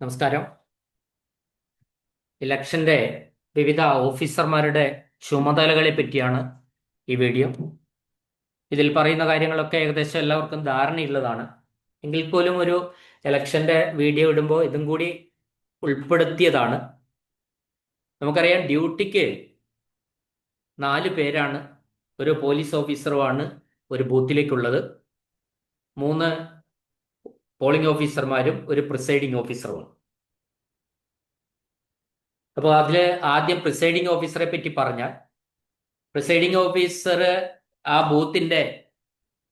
നമസ്കാരം. ഇലക്ഷന്റെ വിവിധ ഓഫീസർമാരുടെ ചുമതലകളെ പറ്റിയാണ് ഈ വീഡിയോ. ഇതിൽ പറയുന്ന കാര്യങ്ങളൊക്കെ ഏകദേശം എല്ലാവർക്കും ധാരണയുള്ളതാണ്. എങ്കിൽ പോലും ഒരു ഇലക്ഷന്റെ വീഡിയോ ഇടുമ്പോൾ ഇതും കൂടി ഉൾപ്പെടുത്തിയതാണ്. നമുക്കറിയാം ഡ്യൂട്ടിക്ക് നാല് പേരാണ്. ഒരു പോലീസ് ഓഫീസറുമാണ് ഒരു ബൂത്തിലേക്കുള്ളത്. മൂന്ന് പോളിംഗ് ഓഫീസർമാരും ഒരു പ്രിസൈഡിംഗ് ഓഫീസറുമാണ് അപ്പോൾ അതിൽ ആദ്യം പ്രിസൈഡിംഗ് ഓഫീസറെ പറ്റി പറഞ്ഞാൽ പ്രിസൈഡിംഗ് ഓഫീസർ ആ ബൂത്തിന്റെ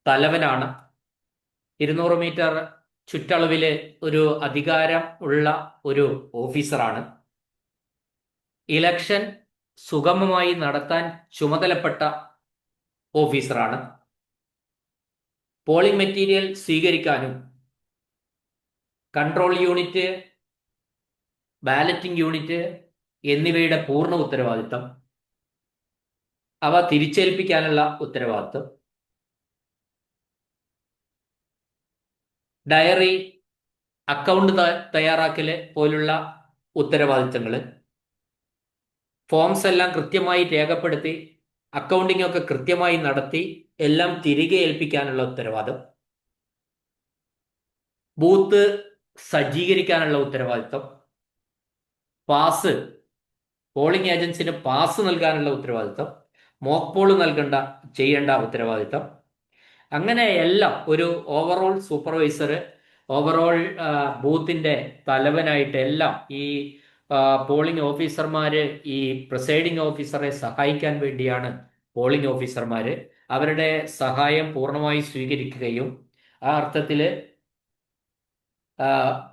തലവനാണ്. ഇരുന്നൂറ് മീറ്റർ ചുറ്റളവിൽ ഒരു അധികാരം ഉള്ള ഒരു ഓഫീസറാണ്. ഇലക്ഷൻ സുഗമമായി നടത്താൻ ചുമതലപ്പെട്ട ഓഫീസറാണ്. പോളിംഗ് മെറ്റീരിയൽ സ്വീകരിക്കാനും കൺട്രോൾ യൂണിറ്റ് ബാലറ്റിംഗ് യൂണിറ്റ് എന്നിവയുടെ പൂർണ ഉത്തരവാദിത്തം. അവ തിരിച്ചേൽപ്പിക്കാനുള്ള ഉത്തരവാദിത്തം. ഡയറി അക്കൗണ്ട് തയ്യാറാക്കൽ പോലുള്ള ഉത്തരവാദിത്തങ്ങൾ. ഫോംസ് എല്ലാം കൃത്യമായി രേഖപ്പെടുത്തി അക്കൗണ്ടിംഗ് ഒക്കെ കൃത്യമായി നടത്തി എല്ലാം തിരികെ ഏൽപ്പിക്കാനുള്ള ഉത്തരവാദിത്തം. ബൂത്ത് സജ്ജീകരിക്കാനുള്ള ഉത്തരവാദിത്തം പാസ്. പോളിംഗ് ഏജൻസിന് പാസ് നൽകാനുള്ള ഉത്തരവാദിത്തം മോക്ക് പോൾ നൽകേണ്ട ചെയ്യേണ്ട ഉത്തരവാദിത്തം അങ്ങനെ എല്ലാം ഒരു ഓവറോൾ സൂപ്പർവൈസർ ഓവറോൾ ബൂത്തിന്റെ തലവനായിട്ട് എല്ലാം ഈ പോളിംഗ് ഓഫീസർമാര് ഈ പ്രിസൈഡിംഗ് ഓഫീസറെ സഹായിക്കാൻ വേണ്ടിയാണ് പോളിംഗ് ഓഫീസർമാര്. അവരുടെ സഹായം പൂർണമായി സ്വീകരിക്കുകയും ആ അർത്ഥത്തിൽ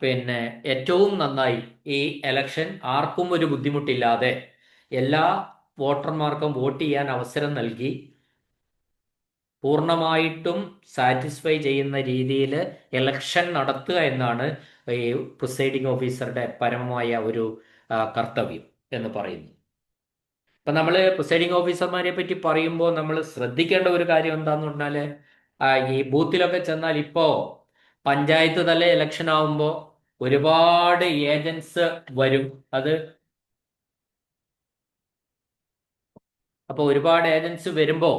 പിന്നെ ഏറ്റവും നന്നായി ഈ എലക്ഷൻ ആർക്കും ഒരു ബുദ്ധിമുട്ടില്ലാതെ എല്ലാ വോട്ടർമാർക്കും വോട്ട് ചെയ്യാൻ അവസരം നൽകി പൂർണമായിട്ടും സാറ്റിസ്ഫൈ ചെയ്യുന്ന രീതിയിൽ ഇലക്ഷൻ നടത്തുക എന്നാണ് ഈ പ്രിസൈഡിംഗ് ഓഫീസറുടെ പരമമായ ഒരു കർത്തവ്യം എന്ന് പറയുന്നു ഇപ്പം നമ്മൾ പ്രിസൈഡിംഗ് ഓഫീസർമാരെ പറ്റി പറയുമ്പോൾ നമ്മൾ ശ്രദ്ധിക്കേണ്ട ഒരു കാര്യം എന്താന്ന് പറഞ്ഞാൽ ഈ ബൂത്തിലൊക്കെ ചെന്നാൽ ഇപ്പോൾ പഞ്ചായത്ത് തല ഇലക്ഷൻ ആവുമ്പോൾ ഒരുപാട് ഏജൻസ് വരും. അത് അപ്പോൾ ഒരുപാട് ഏജൻസ് വരുമ്പോൾ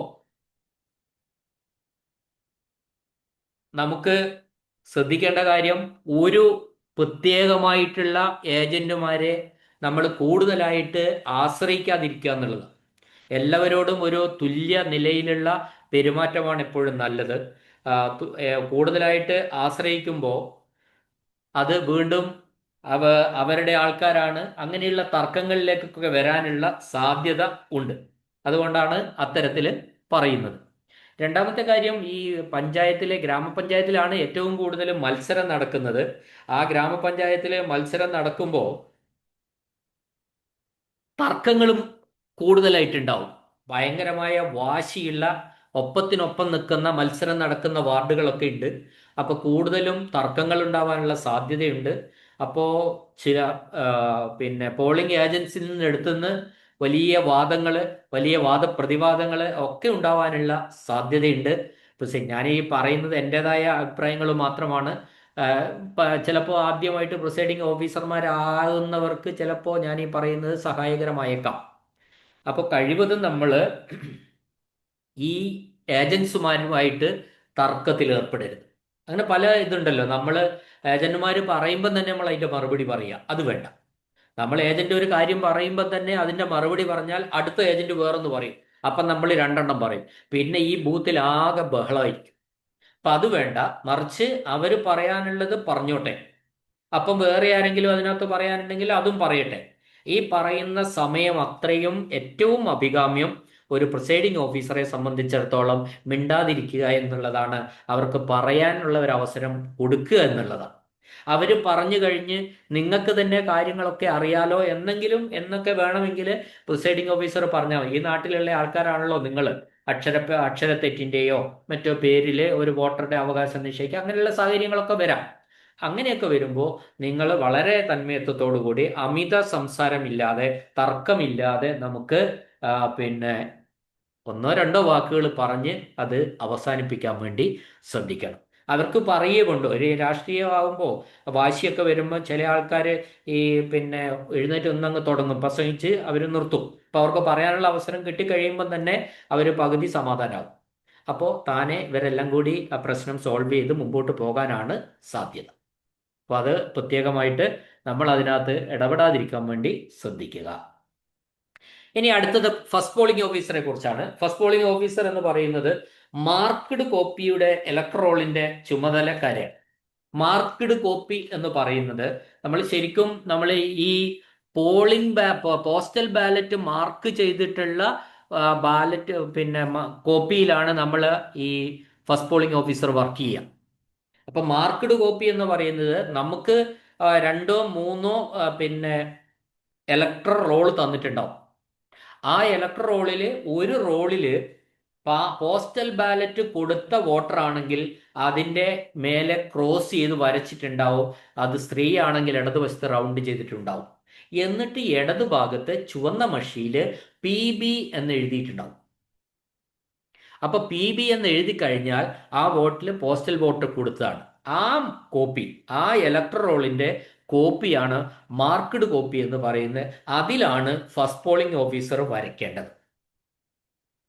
നമുക്ക് ശ്രദ്ധിക്കേണ്ട കാര്യം ഒരു പ്രത്യേകമായിട്ടുള്ള ഏജന്റുമാരെ നമ്മൾ കൂടുതലായിട്ട് ആശ്രയിക്കാതിരിക്കുക എന്നുള്ളത് എല്ലാവരോടും ഒരു തുല്യ നിലയിലുള്ള പെരുമാറ്റമാണ് എപ്പോഴും നല്ലത്. കൂടുതലായിട്ട് ആശ്രയിക്കുമ്പോൾ അത് വീണ്ടും അവ അവരുടെ ആൾക്കാരാണ് അങ്ങനെയുള്ള തർക്കങ്ങളിലേക്കൊക്കെ വരാനുള്ള സാധ്യത ഉണ്ട്. അതുകൊണ്ടാണ് അത്തരത്തിൽ പറയുന്നത്. രണ്ടാമത്തെ കാര്യം ഈ പഞ്ചായത്തിലെ ഗ്രാമപഞ്ചായത്തിലാണ് ഏറ്റവും കൂടുതൽ മത്സരം നടക്കുന്നത്. ആ ഗ്രാമപഞ്ചായത്തിലെ മത്സരം നടക്കുമ്പോൾ തർക്കങ്ങളും കൂടുതലായിട്ടുണ്ടാവും. ഭയങ്കരമായ വാശിയുള്ള ഒപ്പത്തിനൊപ്പം നിൽക്കുന്ന മത്സരം നടക്കുന്ന വാർഡുകളൊക്കെ ഉണ്ട്. അപ്പോൾ കൂടുതലും തർക്കങ്ങൾ ഉണ്ടാവാനുള്ള സാധ്യതയുണ്ട്. അപ്പോൾ ചില പിന്നെ പോളിംഗ് ഏജൻസിൽ നിന്ന് എടുത്തുനിന്ന് വലിയ വാദങ്ങൾ വലിയ വാദപ്രതിവാദങ്ങൾ ഒക്കെ ഉണ്ടാവാനുള്ള സാധ്യതയുണ്ട്. പക്ഷേ ഞാൻ ഈ പറയുന്നത് എന്റെതായ അഭിപ്രായങ്ങൾ മാത്രമാണ്. ചിലപ്പോൾ ആദ്യമായിട്ട് പ്രിസൈഡിങ് ഓഫീസർമാരാകുന്നവർക്ക് ചിലപ്പോൾ ഞാൻ ഈ പറയുന്നത് സഹായകരമായേക്കാം. അപ്പോൾ കഴിവതും നമ്മൾ ഈ ഏജൻസുമാരുമായിട്ട് തർക്കത്തിൽ ഏർപ്പെടരുത്. അങ്ങനെ പല ഇതുണ്ടല്ലോ. നമ്മൾ ഏജന്റുമാർ പറയുമ്പോൾ തന്നെ നമ്മൾ അതിന്റെ മറുപടി പറയുക അത് വേണ്ട. നമ്മൾ ഏജന്റ് ഒരു കാര്യം പറയുമ്പോൾ തന്നെ അതിന്റെ മറുപടി പറഞ്ഞാൽ അടുത്ത ഏജന്റ് വേറൊന്ന് പറയും. അപ്പം നമ്മൾ രണ്ടെണ്ണം പറയും. പിന്നെ ഈ ബൂത്തിൽ ആകെ ബഹളമായിരിക്കും അപ്പം അത് വേണ്ട. മറിച്ച് അവർ പറയാനുള്ളത് പറഞ്ഞോട്ടെ. അപ്പം വേറെ ആരെങ്കിലും അതിനകത്ത് പറയാനുണ്ടെങ്കിൽ അതും പറയട്ടെ. ഈ പറയുന്ന സമയം അത്രയും ഏറ്റവും അഭികാമ്യം ഒരു പ്രിസൈഡിംഗ് ഓഫീസറെ സംബന്ധിച്ചിടത്തോളം മിണ്ടാതിരിക്കുക എന്നുള്ളതാണ് അവർക്ക് പറയാനുള്ള ഒരു അവസരം കൊടുക്കുക എന്നുള്ളതാണ്. അവർ പറഞ്ഞു കഴിഞ്ഞ് നിങ്ങൾക്ക് തന്നെ കാര്യങ്ങളൊക്കെ അറിയാലോ എന്നെങ്കിലും എന്നൊക്കെ വേണമെങ്കിൽ പ്രിസൈഡിംഗ് ഓഫീസർ പറഞ്ഞാൽ ഈ നാട്ടിലുള്ള ആൾക്കാരാണല്ലോ നിങ്ങൾ അക്ഷര അക്ഷരത്തെറ്റിന്റെയോ മറ്റോ പേരിൽ ഒരു വോട്ടറുടെ അവകാശം നിശ്ചയിക്കുക അങ്ങനെയുള്ള സാഹചര്യങ്ങളൊക്കെ വരാം. അങ്ങനെയൊക്കെ വരുമ്പോൾ നിങ്ങൾ വളരെ തന്മയത്വത്തോടു കൂടി അമിത സംസാരമില്ലാതെ തർക്കമില്ലാതെ നമുക്ക് പിന്നെ ഒന്നോ രണ്ടോ വാക്കുകൾ പറഞ്ഞ് അത് അവസാനിപ്പിക്കാൻ വേണ്ടി ശ്രദ്ധിക്കണം. അവർക്ക് പറയുമുണ്ട് ഒരു രാഷ്ട്രീയമാകുമ്പോൾ വാശിയൊക്കെ വരുമ്പോൾ ചില ആൾക്കാർ ഈ പിന്നെ എഴുന്നേറ്റ് ഒന്നങ്ങ് തുടങ്ങും. പ്രസംഗിച്ച് അവർ നിർത്തും. അപ്പോൾ അവർക്ക് പറയാനുള്ള അവസരം കിട്ടിക്കഴിയുമ്പോൾ തന്നെ അവർ പകുതി സമാധാനമാകും അപ്പോൾ താനെ ഇവരെല്ലാം കൂടി ആ പ്രശ്നം സോൾവ് ചെയ്ത് മുമ്പോട്ട് പോകാനാണ് സാധ്യത. അപ്പോൾ അത് പ്രത്യേകമായിട്ട് നമ്മൾ അതിനകത്ത് ഇടപെടാതിരിക്കാൻ വേണ്ടി ശ്രദ്ധിക്കുക. ഇനി അടുത്തത് ഫസ്റ്റ് പോളിംഗ് ഓഫീസറെ കുറിച്ചാണ്. ഫസ്റ്റ് പോളിംഗ് ഓഫീസർ എന്ന് പറയുന്നത് മാർക്ക്ഡ് കോപ്പിയുടെ ഇലക്ട്രോളിന്റെ ചുമതലക്കാരെയാണ് മാർക്ക്ഡ് കോപ്പി എന്ന് പറയുന്നത് നമ്മൾ ശരിക്കും നമ്മൾ ഈ പോളിംഗ് പോസ്റ്റൽ ബാലറ്റ് മാർക്ക് ചെയ്തിട്ടുള്ള ബാലറ്റ് പിന്നെ കോപ്പിയിലാണ് നമ്മൾ ഈ ഫസ്റ്റ് പോളിംഗ് ഓഫീസർ വർക്ക് ചെയ്യുക. അപ്പൊ മാർക്ക്ഡ് കോപ്പി എന്ന് പറയുന്നത് നമുക്ക് രണ്ടോ മൂന്നോ പിന്നെ ഇലക്ട്രൽ റോൾ തന്നിട്ടുണ്ടാവും. ആ ഇലക്ട്രൽ റോളിൽ ഒരു റോളിൽ പോസ്റ്റൽ ബാലറ്റ് കൊടുത്ത വോട്ടർ ആണെങ്കിൽ അതിന്റെ മേലെ ക്രോസ് ചെയ്ത് വരച്ചിട്ടുണ്ടാവും. അത് സ്ത്രീ ആണെങ്കിൽ ഇടതുവശത്ത് റൗണ്ട് ചെയ്തിട്ടുണ്ടാവും. എന്നിട്ട് ഇടതു ഭാഗത്ത് ചുവന്ന മഷിയിൽ പി ബി എന്ന് എഴുതിയിട്ടുണ്ടാവും. അപ്പൊ പി ബി എന്ന് എഴുതി കഴിഞ്ഞാൽ ആ വോട്ടിൽ പോസ്റ്റൽ വോട്ട് കൊടുത്തതാണ്. ആ കോപ്പി ആ ഇലക്ട്രൽ റോളിന്റെ കോപ്പിയാണ് മാർക്ക്ഡ് കോപ്പി എന്ന് പറയുന്നത്. അതിലാണ് ഫസ്റ്റ് പോളിംഗ് ഓഫീസർ വരയ്ക്കേണ്ടത്.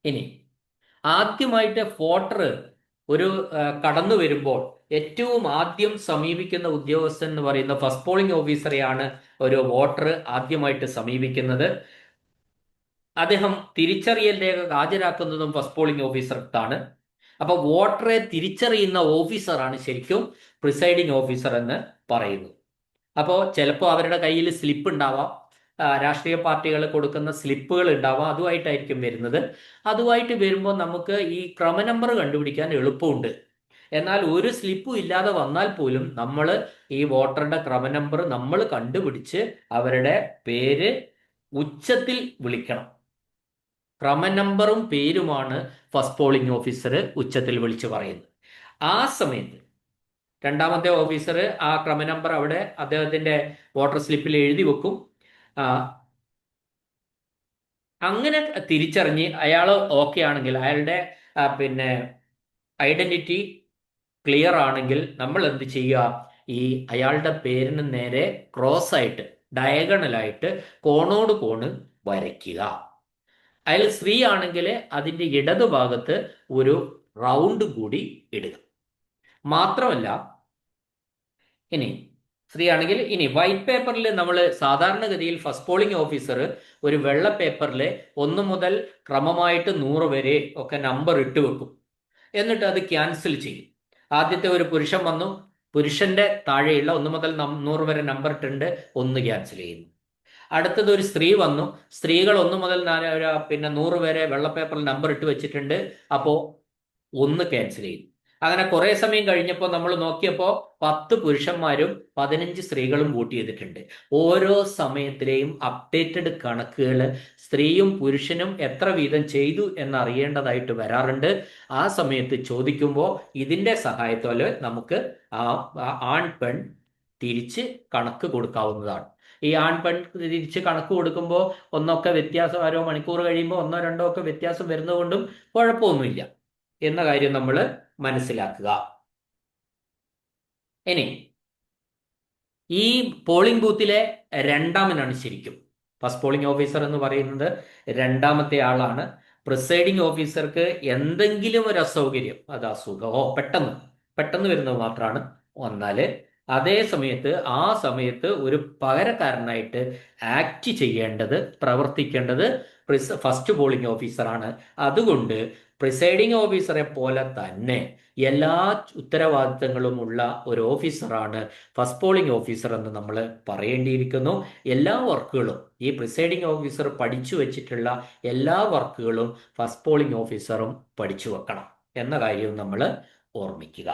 ഇനി ആദ്യമായിട്ട് വോട്ടർ ഒരു കടന്നു വരുമ്പോൾ ഏറ്റവും ആദ്യം സമീപിക്കുന്ന ഉദ്യോഗസ്ഥൻ എന്ന് പറയുന്ന ഫസ്റ്റ് പോളിംഗ് ഓഫീസറെയാണ് ഒരു വോട്ടർ ആദ്യമായിട്ട് സമീപിക്കുന്നത്. അദ്ദേഹം തിരിച്ചറിയൽ രേഖ ഹാജരാക്കുന്നതും ഫസ്റ്റ് പോളിംഗ് ഓഫീസർക്കാണ്. അപ്പൊ വോട്ടറെ തിരിച്ചറിയുന്ന ഓഫീസറാണ് ശരിക്കും പ്രിസൈഡിംഗ് ഓഫീസർ എന്ന് പറയുന്നത്. അപ്പോൾ ചിലപ്പോൾ അവരുടെ കയ്യിൽ സ്ലിപ്പ് ഉണ്ടാവാം. രാഷ്ട്രീയ പാർട്ടികൾ കൊടുക്കുന്ന സ്ലിപ്പുകൾ ഉണ്ടാവാം. അതുമായിട്ടായിരിക്കും വരുന്നത്. അതുമായിട്ട് വരുമ്പോൾ നമുക്ക് ഈ ക്രമ നമ്പർ കണ്ടുപിടിക്കാൻ എളുപ്പമുണ്ട്. എന്നാൽ ഒരു സ്ലിപ്പും ഇല്ലാതെ വന്നാൽ പോലും നമ്മൾ ഈ വോട്ടറുടെ ക്രമ നമ്പർ നമ്മൾ കണ്ടുപിടിച്ച് അവരുടെ പേര് ഉച്ചത്തിൽ വിളിക്കണം. ക്രമ നമ്പറും പേരുമാണ് ഫസ്റ്റ് പോളിംഗ് ഓഫീസർ ഉച്ചത്തിൽ വിളിച്ച് പറയുന്നത്. ആ സമയത്ത് രണ്ടാമത്തെ ഓഫീസർ ആ ക്രമ നമ്പർ അവിടെ അദ്ദേഹത്തിന്റെ വോട്ടർ സ്ലിപ്പിൽ എഴുതി വെക്കും. അങ്ങനെ തിരിച്ചറിഞ്ഞ് അയാൾ ഓക്കെ ആണെങ്കിൽ അയാളുടെ പിന്നെ ഐഡന്റിറ്റി ക്ലിയർ ആണെങ്കിൽ നമ്മൾ എന്ത് ചെയ്യുക? ഈ അയാളുടെ പേരിന് നേരെ ക്രോസ് ആയിട്ട് ഡയഗണലായിട്ട് കോണോട് കോണ് വരയ്ക്കുക. അയാൾ സ്ത്രീ ആണെങ്കിൽ അതിന്റെ ഇടതുഭാഗത്ത് ഒരു റൗണ്ട് കൂടി ഇടുക. മാത്രമല്ല ഇനി സ്ത്രീയാണെങ്കിൽ ഇനി വൈറ്റ് പേപ്പറിൽ നമ്മൾ സാധാരണഗതിയിൽ ഫസ്റ്റ് പോളിംഗ് ഓഫീസർ ഒരു വെള്ള പേപ്പറിൽ ഒന്ന് മുതൽ ക്രമമായിട്ട് നൂറ് വരെ ഒക്കെ നമ്പർ ഇട്ട് വെക്കും. എന്നിട്ട് അത് ക്യാൻസൽ ചെയ്യും. ആദ്യത്തെ ഒരു പുരുഷൻ വന്നു. പുരുഷന്റെ താഴെയുള്ള ഒന്ന് മുതൽ നൂറ് വരെ നമ്പർ ഇട്ടുണ്ട് ഒന്ന് ക്യാൻസൽ ചെയ്യുന്നു. അടുത്തത് ഒരു സ്ത്രീ വന്നു. സ്ത്രീകൾ ഒന്ന് മുതൽ പിന്നെ നൂറ് വരെ വെള്ള പേപ്പറിൽ നമ്പർ ഇട്ട് വെച്ചിട്ടുണ്ട്. അപ്പോൾ ഒന്ന് ക്യാൻസൽ ചെയ്യും അങ്ങനെ കുറെ സമയം കഴിഞ്ഞപ്പോൾ നമ്മൾ നോക്കിയപ്പോൾ പത്ത് പുരുഷന്മാരും പതിനഞ്ച് സ്ത്രീകളും വോട്ട് ചെയ്തിട്ടുണ്ട്. ഓരോ സമയത്തിലെയും അപ്ഡേറ്റഡ് കണക്കുകൾ സ്ത്രീയും പുരുഷനും എത്ര വീതം ചെയ്തു എന്നറിയേണ്ടതായിട്ട് വരാറുണ്ട്. ആ സമയത്ത് ചോദിക്കുമ്പോൾ ഇതിന്റെ സഹായത്തോലെ നമുക്ക് ആൺ പെൺ തിരിച്ച് കണക്ക് കൊടുക്കാവുന്നതാണ്. ഈ ആൺ പെൺ തിരിച്ച് കണക്ക് കൊടുക്കുമ്പോൾ ഒന്നൊക്കെ വ്യത്യാസം ഓരോ മണിക്കൂർ കഴിയുമ്പോൾ ഒന്നോ രണ്ടോ ഒക്കെ വ്യത്യാസം വരുന്നതുകൊണ്ടും കുഴപ്പമൊന്നുമില്ല. എന്ന കാര്യം നമ്മൾ മനസ്സിലാക്കുക. ഇനി ഈ പോളിംഗ് ബൂത്തിലെ രണ്ടാമനാണ് ശരിക്കും. ഫസ്റ്റ് പോളിംഗ് ഓഫീസർ എന്ന് പറയുന്നത് രണ്ടാമത്തെ ആളാണ്. പ്രിസൈഡിംഗ് ഓഫീസർക്ക് എന്തെങ്കിലും ഒരു അസൗകര്യം അത് അസുഖമോ പെട്ടെന്ന് പെട്ടെന്ന് വരുന്നത് മാത്രമാണ്. വന്നാൽ അതേ സമയത്ത് ആ സമയത്ത് ഒരു പകരക്കാരനായിട്ട് ആക്ട് ചെയ്യേണ്ടത് പ്രവർത്തിക്കേണ്ടത് ഫസ്റ്റ് പോളിംഗ് ഓഫീസറാണ് അതുകൊണ്ട് പ്രിസൈഡിംഗ് ഓഫീസറെ പോലെ തന്നെ എല്ലാ ഉത്തരവാദിത്തങ്ങളും ഉള്ള ഒരു ഓഫീസറാണ് ഫസ്റ്റ് പോളിംഗ് ഓഫീസർ എന്ന് നമ്മൾ പറയേണ്ടിയിരിക്കുന്നു. എല്ലാ വർക്കുകളും ഈ പ്രിസൈഡിംഗ് ഓഫീസർ പഠിച്ചു വെച്ചിട്ടുള്ള എല്ലാ വർക്കുകളും ഫസ്റ്റ് പോളിംഗ് ഓഫീസറും പഠിച്ചു വെക്കണം എന്ന കാര്യവും നമ്മൾ ഓർമ്മിക്കുക.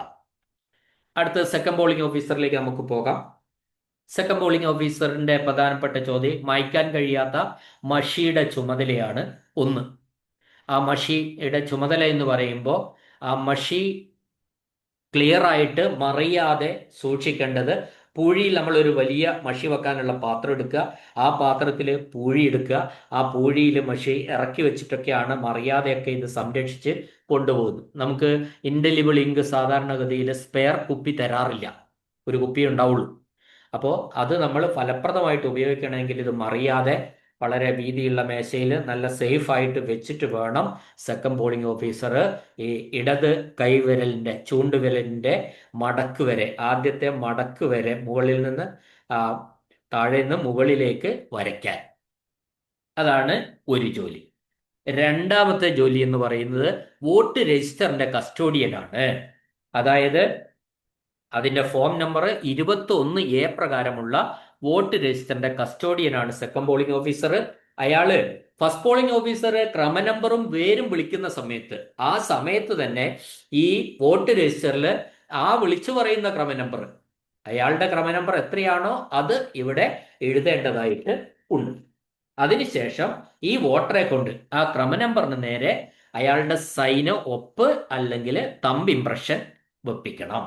അടുത്ത സെക്കൻഡ് പോളിംഗ് ഓഫീസറിലേക്ക് നമുക്ക് പോകാം. സെക്കൻഡ് പോളിംഗ് ഓഫീസറിന്റെ പ്രധാനപ്പെട്ട ചോദ്യം മായ്ക്കാൻ കഴിയാത്ത മഷിയുടെ ചുമതലയാണ് ഒന്ന്. ആ മഷിയുടെ ചുമതല എന്ന് പറയുമ്പോൾ ആ മഷി ക്ലിയർ ആയിട്ട് മറിയാതെ സൂക്ഷിക്കേണ്ടത് പൂഴിയിൽ നമ്മൾ ഒരു വലിയ മഷി വെക്കാനുള്ള പാത്രം എടുക്കുക. ആ പാത്രത്തിൽ പൂഴി എടുക്കുക. ആ പൂഴിയിൽ മഷി ഇറക്കി വെച്ചിട്ടൊക്കെയാണ് മറിയാതെയൊക്കെ ഇത് സംരക്ഷിച്ച് കൊണ്ടുപോകുന്നത്. നമുക്ക് ഇൻഡലിബിൾ ഇങ്ക് സാധാരണഗതിയിൽ സ്പെയർ കുപ്പി തരാറില്ല. ഒരു കുപ്പി ഉണ്ടാവുള്ളൂ. അപ്പോൾ അത് നമ്മൾ ഫലപ്രദമായിട്ട് ഉപയോഗിക്കണമെങ്കിൽ ഇത് മറിയാതെ വളരെ വീതിയുള്ള മേശയിൽ നല്ല സേഫ് ആയിട്ട് വെച്ചിട്ട് വേണം സെക്കൻഡ് പോളിംഗ് ഓഫീസർ ഈ ഇടത് കൈവിരലിന്റെ ചൂണ്ടുവിരലിന്റെ മടക്ക് വരെ ആദ്യത്തെ മടക്ക് വരെ മുകളിൽ നിന്ന് താഴെ നിന്ന് മുകളിലേക്ക് വരയ്ക്കാൻ. അതാണ് ഒരു ജോലി. രണ്ടാമത്തെ ജോലി എന്ന് പറയുന്നത് വോട്ട് രജിസ്റ്ററിന്റെ കസ്റ്റോഡിയനാണ് അതായത് അതിന്റെ ഫോം നമ്പർ ഇരുപത്തി ഒന്ന് എ പ്രകാരമുള്ള വോട്ട് രജിസ്റ്ററിന്റെ കസ്റ്റോഡിയൻ ആണ് സെക്കൻഡ് പോളിംഗ് ഓഫീസർ അയാൾ ഫസ്റ്റ് പോളിംഗ് ഓഫീസർ ക്രമനമ്പറും പേരും വിളിക്കുന്ന സമയത്ത് ആ സമയത്ത് തന്നെ ഈ വോട്ട് രജിസ്റ്ററിൽ ആ വിളിച്ചു പറയുന്ന ക്രമ നമ്പർ അയാളുടെ ക്രമ നമ്പർ എത്രയാണോ അത് ഇവിടെ എഴുതേണ്ടതായിട്ട് ഉണ്ട്. അതിനുശേഷം ഈ വോട്ടറെ കൊണ്ട് ആ ക്രമനമ്പറിന് നേരെ അയാളുടെ സൈന് ഒപ്പ് അല്ലെങ്കിൽ തമ്പ് ഇംപ്രഷൻ വെപ്പിക്കണം.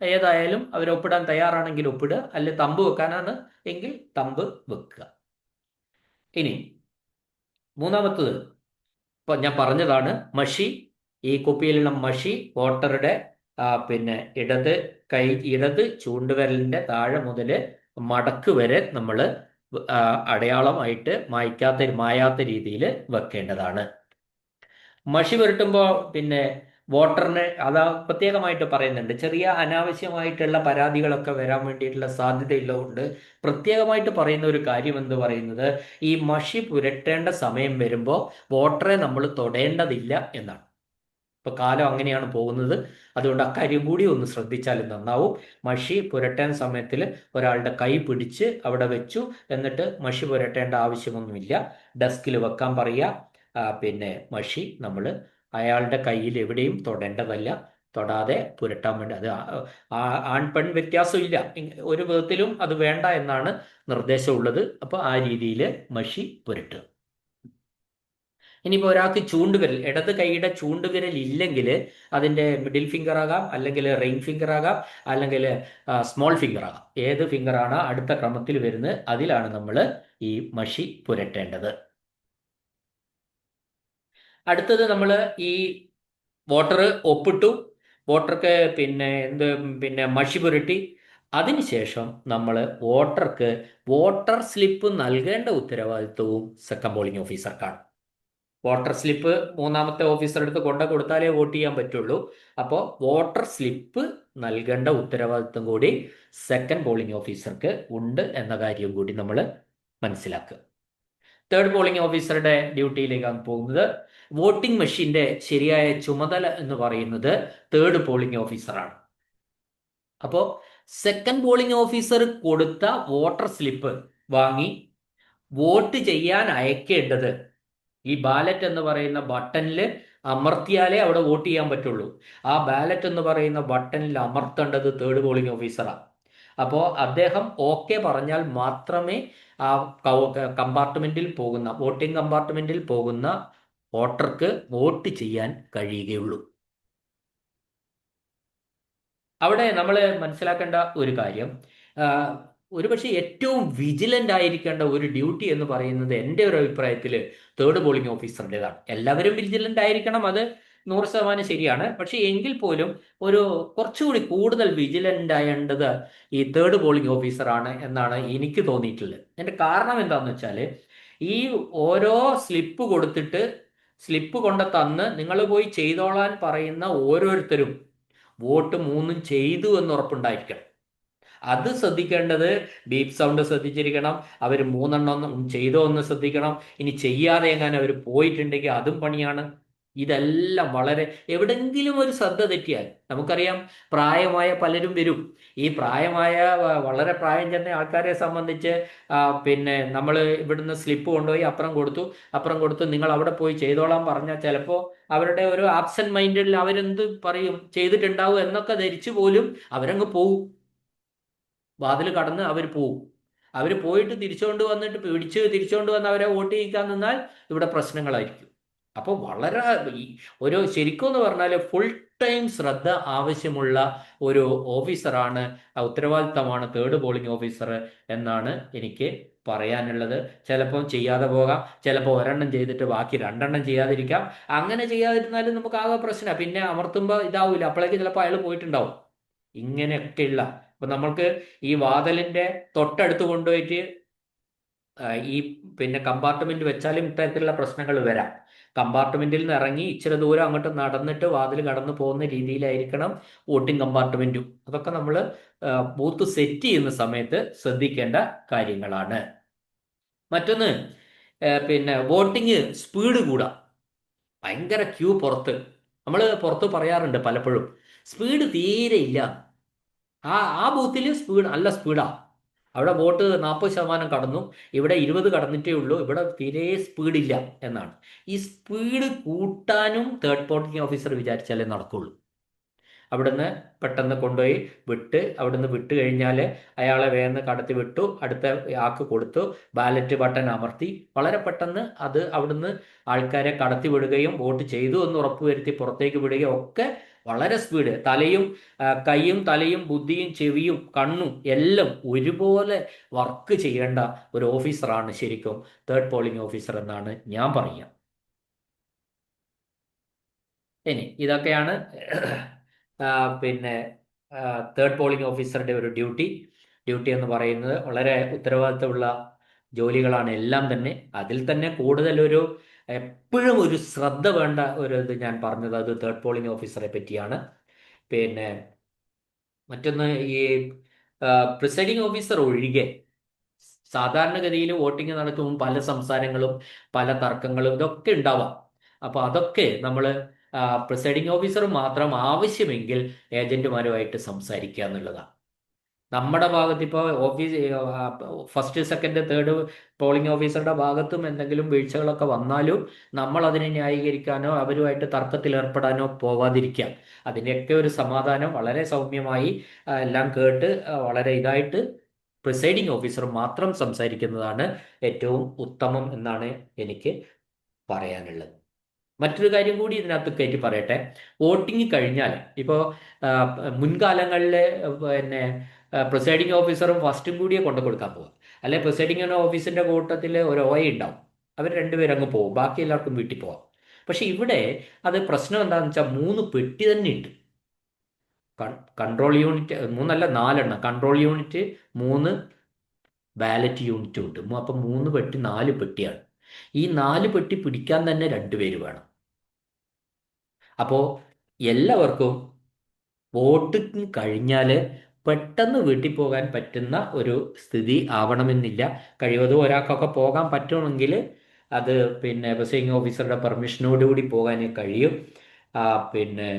ഏതായാലും അവർ ഒപ്പിടാൻ തയ്യാറാണെങ്കിൽ ഒപ്പിടുക. അല്ലെ തമ്പ് വെക്കാനാണ് എങ്കിൽ തമ്പ് വെക്കുക. ഇനി മൂന്നാമത്തത് ഇപ്പൊ ഞാൻ പറഞ്ഞതാണ് മഷി. ഈ കുപ്പിയിലുള്ള മഷി വോട്ടറുടെ പിന്നെ ഇടത് കൈ ഇടത് ചൂണ്ടുവിരലിന്റെ താഴെ മുതൽ മടക്ക് വരെ നമ്മൾ അടയാളമായിട്ട് മായ്ക്കാത്ത മായാത്ത രീതിയിൽ വെക്കേണ്ടതാണ്. മഷി പുരട്ടുമ്പോൾ പിന്നെ വോട്ടറിന് അത് പ്രത്യേകമായിട്ട് പറയുന്നുണ്ട്. ചെറിയ അനാവശ്യമായിട്ടുള്ള പരാതികളൊക്കെ വരാൻ വേണ്ടിയിട്ടുള്ള സാധ്യതയുള്ളതുകൊണ്ട് പ്രത്യേകമായിട്ട് പറയുന്ന ഒരു കാര്യം എന്ന് പറയുന്നത് ഈ മഷി പുരട്ടേണ്ട സമയം വരുമ്പോൾ വോട്ടറെ നമ്മൾ തൊടേണ്ടതില്ല എന്നാണ്. ഇപ്പൊ കാലം അങ്ങനെയാണ് പോകുന്നത്. അതുകൊണ്ട് അക്കാര്യം കൂടി ഒന്ന് ശ്രദ്ധിച്ചാലും നന്നാവും. മഷി പുരട്ടാൻ സമയത്തിൽ ഒരാളുടെ കൈ പിടിച്ച് അവിടെ വെച്ചു. എന്നിട്ട് മഷി പുരട്ടേണ്ട ആവശ്യമൊന്നുമില്ല. ഡെസ്കിൽ വെക്കാൻ പറയുക. പിന്നെ മഷി നമ്മൾ അയാളുടെ കയ്യിൽ എവിടെയും തൊടേണ്ടതല്ല. തൊടാതെ പുരട്ടാൻ വേണ്ടി. അത് ആൺ പെൺ വ്യത്യാസമില്ല. ഒരു വിധത്തിലും അത് വേണ്ട എന്നാണ് നിർദ്ദേശമുള്ളത്. അപ്പോൾ ആ രീതിയിൽ മഷി പുരട്ടുക. ഇനിയിപ്പോൾ ഒരാൾക്ക് ചൂണ്ടുവിരൽ ഇടത് കൈയുടെ ചൂണ്ടുവിരൽ ഇല്ലെങ്കിൽ അതിന്റെ മിഡിൽ ഫിംഗർ ആകാം അല്ലെങ്കിൽ റിംഗ് ഫിംഗർ ആകാം അല്ലെങ്കിൽ സ്മോൾ ഫിംഗർ ആകാം. ഏത് ഫിംഗറാണ് അടുത്ത ക്രമത്തിൽ വരുന്നത് അതിലാണ് നമ്മൾ ഈ മഷി പുരട്ടേണ്ടത്. അടുത്തത് നമ്മൾ ഈ വോട്ടർ ഒപ്പിട്ടു. വോട്ടർക്ക് പിന്നെ എന്ത് പിന്നെ മഷി പുരട്ടി. അതിനുശേഷം നമ്മൾ വോട്ടർക്ക് വോട്ടർ സ്ലിപ്പ് നൽകേണ്ട ഉത്തരവാദിത്വവും സെക്കൻഡ് പോളിംഗ് ഓഫീസർക്കാണ് വോട്ടർ സ്ലിപ്പ് മൂന്നാമത്തെ ഓഫീസറുടെ അടുത്ത് കൊണ്ട കൊടുത്താലേ വോട്ട് ചെയ്യാൻ പറ്റുള്ളൂ. അപ്പോൾ വോട്ടർ സ്ലിപ്പ് നൽകേണ്ട ഉത്തരവാദിത്വം കൂടി സെക്കൻഡ് പോളിംഗ് ഓഫീസർക്ക് ഉണ്ട് എന്ന കാര്യം കൂടി നമ്മൾ മനസ്സിലാക്കുക. തേർഡ് പോളിംഗ് ഓഫീസറുടെ ഡ്യൂട്ടിയിലേക്കാണ് പോകുന്നത്. വോട്ടിംഗ് മെഷീന്റെ ശരിയായ ചുമതല എന്ന് പറയുന്നത് തേർഡ് പോളിംഗ് ഓഫീസറാണ് അപ്പോൾ സെക്കൻഡ് പോളിംഗ് ഓഫീസർ കൊടുത്ത വോട്ടർ സ്ലിപ്പ് വാങ്ങി വോട്ട് ചെയ്യാൻ അയക്കേണ്ടത് ഈ ബാലറ്റ് എന്ന് പറയുന്ന ബട്ടണിൽ അമർത്തിയാലേ അവിടെ വോട്ട് ചെയ്യാൻ പറ്റുള്ളൂ. ആ ബാലറ്റ് എന്ന് പറയുന്ന ബട്ടണിൽ അമർത്തേണ്ടത് തേർഡ് പോളിംഗ് ഓഫീസറാണ് അപ്പോൾ അദ്ദേഹം ഓക്കെ പറഞ്ഞാൽ മാത്രമേ ആ കമ്പാർട്ട്മെന്റിൽ പോകുന്ന വോട്ടിംഗ് കമ്പാർട്ട്മെന്റിൽ പോകുന്ന വോട്ടർക്ക് വോട്ട് ചെയ്യാൻ കഴിയുകയുള്ളൂ. അവിടെ നമ്മൾ മനസ്സിലാക്കേണ്ട ഒരു കാര്യം ഒരുപക്ഷെ ഏറ്റവും വിജിലന്റ് ആയിരിക്കേണ്ട ഒരു ഡ്യൂട്ടി എന്ന് പറയുന്നത് എന്റെ ഒരു അഭിപ്രായത്തിൽ തേർഡ് പോളിംഗ് ഓഫീസറുടേതാണ് എല്ലാവരും വിജിലന്റ് ആയിരിക്കണം അത്. നൂറ് ശതമാനം ശരിയാണ്. പക്ഷെ എങ്കിൽ പോലും ഒരു കുറച്ചുകൂടി കൂടുതൽ വിജിലന്റ് ആയേണ്ടത് ഈ തേർഡ് പോളിംഗ് ഓഫീസറാണ് എന്നാണ് എനിക്ക് തോന്നിയിട്ടുള്ളത്. എന്റെ കാരണം എന്താണെന്ന് വെച്ചാൽ ഈ ഓരോ സ്ലിപ്പ് കൊടുത്തിട്ട് സ്ലിപ്പ് കൊണ്ട് തന്ന് നിങ്ങൾ പോയി ചെയ്തോളാൻ പറയുന്ന ഓരോരുത്തരും വോട്ട് മൂന്നും ചെയ്തു എന്ന് ഉറപ്പുണ്ടായിരിക്കണം. അത് ശ്രദ്ധിക്കേണ്ടത് ബീപ് സൗണ്ട് ശ്രദ്ധിച്ചിരിക്കണം. അവർ മൂന്നെണ്ണം ചെയ്തോ എന്ന് ശ്രദ്ധിക്കണം. ഇനി ചെയ്യാതെ എങ്ങാനും അവർ പോയിട്ടുണ്ടെങ്കിൽ അതും പണിയാണ്. ഇതെല്ലാം വളരെ എവിടെങ്കിലും ഒരു ശ്രദ്ധ തെറ്റിയാൽ നമുക്കറിയാം പ്രായമായ പലരും വരും. ഈ പ്രായമായ വളരെ പ്രായം ചെന്ന ആൾക്കാരെ സംബന്ധിച്ച് പിന്നെ നമ്മൾ ഇവിടുന്ന് സ്ലിപ്പ് കൊണ്ടുപോയി അപ്പുറം കൊടുത്തു. അപ്പുറം കൊടുത്തു നിങ്ങൾ അവിടെ പോയി ചെയ്തോളാൻ പറഞ്ഞാൽ ചിലപ്പോൾ അവരുടെ ഒരു ആബ്സെന്റ് മൈൻഡിൽ അവരെന്ത് പറയും? ചെയ്തിട്ടുണ്ടാവും എന്നൊക്കെ ധരിച്ചു പോലും അവരങ്ങ് പോകും വാതിൽ കടന്ന് അവർ പോകും അവർ പോയിട്ട് തിരിച്ചുകൊണ്ട് വന്നിട്ട് പിടിച്ച് തിരിച്ചുകൊണ്ട് വന്ന് അവരെ വോട്ട് ചെയ്യിക്കാൻ നിന്നാൽ ഇവിടെ പ്രശ്നങ്ങളായിരിക്കും. അപ്പോൾ വളരെ ഒരു ശരിക്കും എന്ന് പറഞ്ഞാൽ ഫുൾ ടൈം ശ്രദ്ധ ആവശ്യമുള്ള ഒരു ഓഫീസറാണ് ഉത്തരവാദിത്തമാണ് തേർഡ് പോളിംഗ് ഓഫീസർ എന്നാണ് എനിക്ക് പറയാനുള്ളത്. ചിലപ്പോൾ ചെയ്യാതെ പോകാം ചിലപ്പോൾ ഒരെണ്ണം ചെയ്തിട്ട് ബാക്കി രണ്ടെണ്ണം ചെയ്യാതിരിക്കാം. അങ്ങനെ ചെയ്യാതിരുന്നാലും നമുക്ക് ആകെ പ്രശ്നമാണ് പിന്നെ അമർത്തുമ്പോൾ ഇതാവില്ല അപ്പോഴേക്ക് ചിലപ്പോൾ അയാൾ പോയിട്ടുണ്ടാവും. ഇങ്ങനെയൊക്കെയുള്ള. അപ്പൊ നമ്മൾക്ക് ഈ വാതലിന്റെ തൊട്ടടുത്ത് കൊണ്ടുപോയിട്ട് ഈ പിന്നെ കമ്പാർട്ട്മെന്റ് വെച്ചാലും ഇത്തരത്തിലുള്ള പ്രശ്നങ്ങൾ വരാം. കമ്പാർട്ട്മെന്റിൽ നിന്ന് ഇറങ്ങി ഇച്ചിരി ദൂരം അങ്ങോട്ട് നടന്നിട്ട് വാതിൽ കടന്നു പോകുന്ന രീതിയിലായിരിക്കണം വോട്ടിംഗ് കമ്പാർട്ട്മെന്റും അതൊക്കെ നമ്മൾ ബൂത്ത് സെറ്റ് ചെയ്യുന്ന സമയത്ത് ശ്രദ്ധിക്കേണ്ട കാര്യങ്ങളാണ്. മറ്റൊന്ന് പിന്നെ വോട്ടിംഗ് സ്പീഡ് കൂടാം ഭയങ്കര ക്യൂ പുറത്ത്. നമ്മൾ പുറത്ത് പറയാറുണ്ട് പലപ്പോഴും. സ്പീഡ് തീരെ ഇല്ല. ആ ആ ബൂത്തിൽ സ്പീഡ് നല്ല സ്പീഡാണ് അവിടെ വോട്ട് നാൽപ്പത് ശതമാനം കടന്നു. ഇവിടെ ഇരുപത് കടന്നിട്ടേ ഉള്ളൂ. ഇവിടെ തീരെ സ്പീഡില്ല എന്നാണ്. ഈ സ്പീഡ് കൂട്ടാനും തേർഡ് പോളിംഗ് ഓഫീസർ വിചാരിച്ചാലേ നടക്കുള്ളൂ. അവിടുന്ന് പെട്ടെന്ന് കൊണ്ടുപോയി വിട്ട് അവിടുന്ന് വിട്ട് കഴിഞ്ഞാൽ അയാളെ വേഗം കടത്തി വിട്ടു. അടുത്ത ആക്ക് കൊടുത്തു. ബാലറ്റ് ബട്ടൺ അമർത്തി. വളരെ പെട്ടെന്ന് അത് അവിടുന്ന് ആൾക്കാരെ കടത്തി വിടുകയും വോട്ട് ചെയ്തു എന്ന് ഉറപ്പുവരുത്തി പുറത്തേക്ക് വിടുകയും ഒക്കെ വളരെ സ്പീഡ് തലയും കൈയും തലയും ബുദ്ധിയും ചെവിയും കണ്ണും എല്ലാം ഒരുപോലെ വർക്ക് ചെയ്യേണ്ട ഒരു ഓഫീസറാണ് ശരിക്കും തേർഡ് പോളിംഗ് ഓഫീസർ എന്നാണ് ഞാൻ പറയുക. ഇനി ഇതൊക്കെയാണ് പിന്നെ തേർഡ് പോളിംഗ് ഓഫീസറുടെ ഒരു ഡ്യൂട്ടി ഡ്യൂട്ടി എന്ന് പറയുന്നത് വളരെ ഉത്തരവാദിത്തമുള്ള ജോലികളാണ് എല്ലാം തന്നെ. അതിൽ തന്നെ കൂടുതലൊരു എപ്പോഴും ഒരു ശ്രദ്ധ വേണ്ട ഒരു ഇത് ഞാൻ പറഞ്ഞത് അത് തേർഡ് പോളിംഗ് ഓഫീസറെ പറ്റിയാണ്. പിന്നെ മറ്റൊന്ന് ഈ പ്രിസൈഡിംഗ് ഓഫീസർ ഒഴികെ സാധാരണഗതിയിൽ വോട്ടിംഗ് നടക്കുമ്പോൾ പല സംസാരങ്ങളും പല തർക്കങ്ങളും ഇതൊക്കെ ഉണ്ടാവാം. അപ്പോൾ അതൊക്കെ നമ്മൾ പ്രിസൈഡിംഗ് ഓഫീസർ മാത്രം ആവശ്യമെങ്കിൽ ഏജന്റുമാരുമായിട്ട് സംസാരിക്കുക എന്നുള്ളതാണ്. നമ്മുടെ ഭാഗത്ത് ഇപ്പോൾ office first second third polling ഓഫീസറുടെ ഭാഗത്തും എന്തെങ്കിലും വീഴ്ചകളൊക്കെ വന്നാലും നമ്മൾ അതിനെ ന്യായീകരിക്കാനോ അവരുമായിട്ട് തർക്കത്തിൽ ഏർപ്പെടാനോ പോവാതിരിക്കാം അതിന്റെയൊക്കെ ഒരു സമാധാനം വളരെ സൗമ്യമായി എല്ലാം കേട്ട് വളരെ ഇതായിട്ട് പ്രിസൈഡിംഗ് ഓഫീസർ മാത്രം സംസാരിക്കുന്നതാണ് ഏറ്റവും ഉത്തമം എന്നാണ് എനിക്ക് പറയാനുള്ളത്. മറ്റൊരു കാര്യം കൂടി ഇതിനകത്ത് കയറ്റി പറയട്ടെ. വോട്ടിംഗ് കഴിഞ്ഞാൽ ഇപ്പോൾ മുൻകാലങ്ങളിലെ പിന്നെ പ്രിസൈഡിംഗ് ഓഫീസറും ഫസ്റ്റും കൂടിയേ കൊണ്ടു കൊടുക്കാൻ പോകുക അല്ലെ പ്രിസൈഡിങ് ഓഫീസിന്റെ കൂട്ടത്തിൽ ഒരു ഒ ഉണ്ടാവും. അവർ രണ്ടുപേരും അങ്ങ് പോകും. ബാക്കി എല്ലാവർക്കും വീട്ടിൽ പോവാം. പക്ഷെ ഇവിടെ അത് പ്രശ്നം എന്താണെന്ന് വെച്ചാൽ മൂന്ന് പെട്ടി തന്നെ ഉണ്ട്. കൺട്രോൾ യൂണിറ്റ് മൂന്നല്ല നാലെണ്ണം. കൺട്രോൾ യൂണിറ്റ് മൂന്ന് ബാലറ്റ് യൂണിറ്റും ഉണ്ട്. അപ്പം മൂന്ന് പെട്ടി നാല് പെട്ടിയാണ്. ഈ നാല് പെട്ടി പിടിക്കാൻ തന്നെ രണ്ടുപേര് വേണം. അപ്പോൾ എല്ലാവർക്കും വോട്ടിങ് കഴിഞ്ഞാൽ പെട്ടെന്ന് വീട്ടിൽ പോകാൻ പറ്റുന്ന ഒരു സ്ഥിതി ആവണമെന്നില്ല. കഴിവതും ഒരാൾക്കൊക്കെ പോകാൻ പറ്റുമെങ്കിൽ അത് പിന്നെ ബസിംഗ് ഓഫീസറുടെ പെർമിഷനോടുകൂടി പോകാൻ കഴിയും. പിന്നെ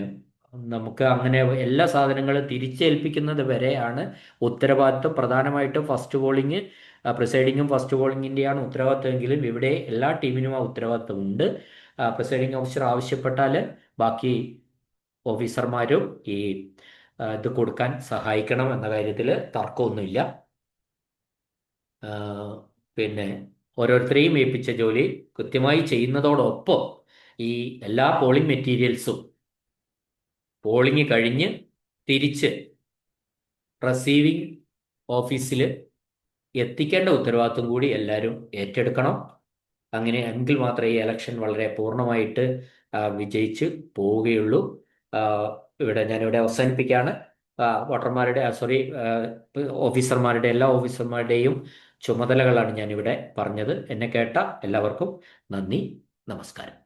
നമുക്ക് അങ്ങനെ എല്ലാ സാധനങ്ങളും തിരിച്ചേൽപ്പിക്കുന്നത് വരെയാണ് ഉത്തരവാദിത്വം. പ്രധാനമായിട്ടും ഫസ്റ്റ് ബോളിങ് പ്രിസൈഡിങ്ങും ഫസ്റ്റ് ബോളിങ്ങിന്റെയാണ് ഉത്തരവാദിത്വമെങ്കിലും ഇവിടെ എല്ലാ ടീമിനും ആ ഉത്തരവാദിത്വം ഉണ്ട് പ്രിസൈഡിംഗ് ഓഫീസർ ആവശ്യപ്പെട്ടാൽ ബാക്കി ഓഫീസർമാരും ഈ ഇത് കൊടുക്കാൻ സഹായിക്കണം എന്ന കാര്യത്തിൽ തർക്കമൊന്നുമില്ല. പിന്നെ ഓരോരുത്തരെയും ഏൽപ്പിച്ച ജോലി കൃത്യമായി ചെയ്യുന്നതോടൊപ്പം ഈ എല്ലാ പോളിംഗ് മെറ്റീരിയൽസും പോളിംഗ് കഴിഞ്ഞ് തിരിച്ച് റിസീവിംഗ് ഓഫീസിൽ എത്തിക്കേണ്ട ഉത്തരവാദിത്വം കൂടി എല്ലാവരും ഏറ്റെടുക്കണം. അങ്ങനെ എങ്കിൽ മാത്രമേ ഈ ഇലക്ഷൻ വളരെ പൂർണമായിട്ട് വിജയിച്ച് പോവുകയുള്ളൂ. ഇവിടെ ഞാനിവിടെ അവസാനിപ്പിക്കുകയാണ്. വോട്ടർമാരുടെ സോറി ഓഫീസർമാരുടെ എല്ലാ ഓഫീസർമാരുടെയും ചുമതലകളാണ് ഞാനിവിടെ പറഞ്ഞത്. എന്നെ കേട്ട എല്ലാവർക്കും നന്ദി നമസ്കാരം.